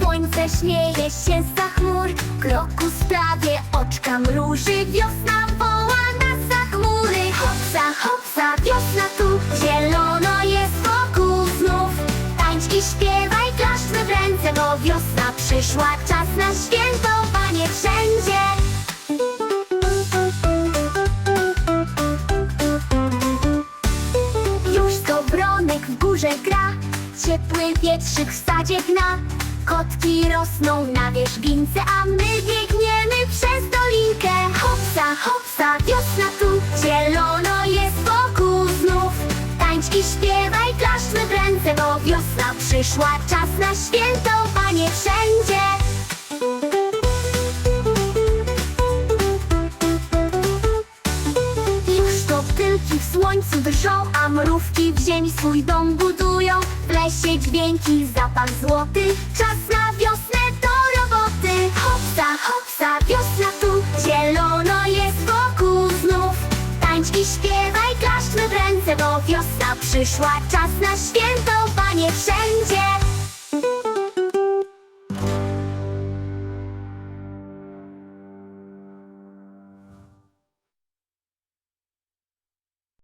Słońce śmieje się za chmur. Kroku sprawie, oczka mruży. Wiosna woła nas za chmury Hopsa, hopsa, wiosna tu. Zielono jest wokół znów. Tańcz i śpiewaj, klaszczmy w ręce Bo wiosna przyszła, czas na świętowanie wszędzie w górze gra. Ciepły wietrzyk w sadzie gna. Kotki rosną na wierzbince A my biegniemy przez dolinkę. Hopsa, hopsa, wiosna tu Zielono jest wokół znów. Tańcz i śpiewaj, klaszczmy w ręce Bo wiosna przyszła, czas na świętowanie wszędzie słońcu drżą, a mrówki w ziemi swój dom budują. W lesie dźwięki, zapach złoty, czas na wiosnę do roboty. Hopsa, hopsa, wiosna tu, zielono jest wokół znów. Tańcz i śpiewaj, klaszczmy w ręce, bo wiosna przyszła, czas na świętowanie wszędzie.